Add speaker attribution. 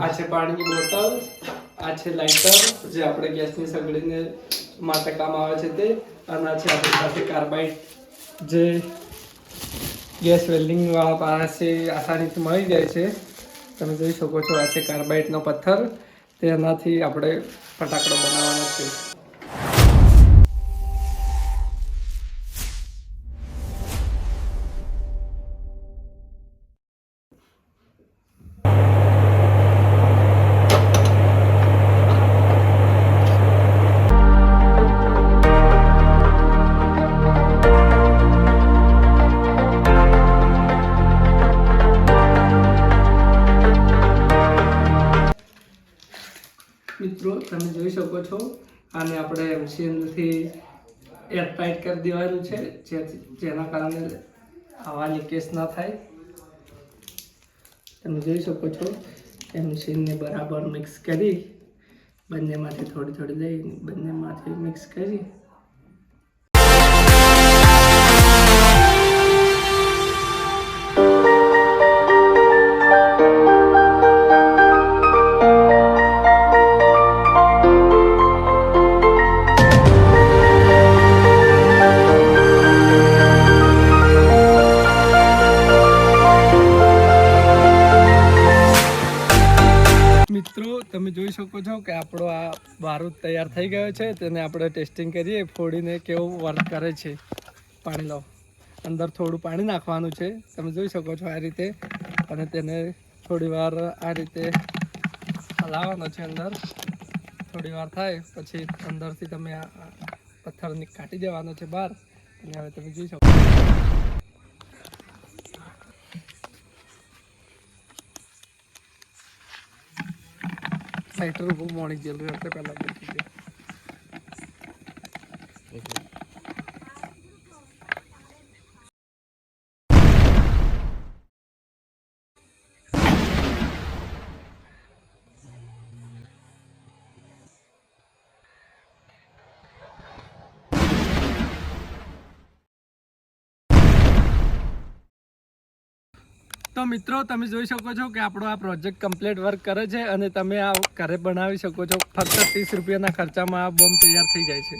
Speaker 1: આ છે પાણીની બોટલ, આ છે લાઇટર, જે આપણે ગેસની સગડીને માટે કામ આવે છે તે, અને આ છે આપણી પાસે કાર્બાઇડ. જે ગેસ વેલ્ડિંગ વાળા પાસે આસાનીથી મળી જાય છે. તમે જોઈ શકો છો, આ છે કાર્બાઇડનો પથ્થર. તેનાથી આપણે ફટાકડો બનાવવાનો છે. મિત્રો, તમે જોઈ શકો છો. આને આપણે એમસીએનથી એરટાઈટ કરી દેવાનું છે જેના કારણે હવા લીકેજ ના થાય. તમે જોઈ શકો છો એમસીનને બરાબર મિક્સ કરી બંનેમાંથી થોડી થોડી લઈ બંનેમાંથી મિક્સ કરી તમે જોઈ શકો છો કે આપણો આ બારૂદ તૈયાર થઈ ગયો છે. તેને આપણે ટેસ્ટિંગ કરીએ, ફોડીને કેવું વર્ક કરે છે. પાણી લો અંદર થોડું પાણી નાખવાનું છે. તમે જોઈ શકો છો આ રીતે. અને તેને થોડી વાર આ રીતે હલાવવાનો છે અંદર. થોડી વાર થાય, પછી અંદરથી તમે આ પથ્થરને કાઢી દેવાનો છે બહાર. અને હવે તમે જોઈ શકો ഫൈറ്റർ പോകും മോർണിംഗ് ചില്ലറ വെള്ളം കുടിച്ചിട്ട് તો મિત્રો, તમે જોઈ શકો છો કે આપણો આ પ્રોજેક્ટ કમ્પ્લીટ વર્ક કરે છે અને તમે આ ઘરે બનાવી શકો છો. ફક્ત ત્રીસ રૂપિયાના ખર્ચામાં આ બોમ્બ તૈયાર થઈ જાય છે.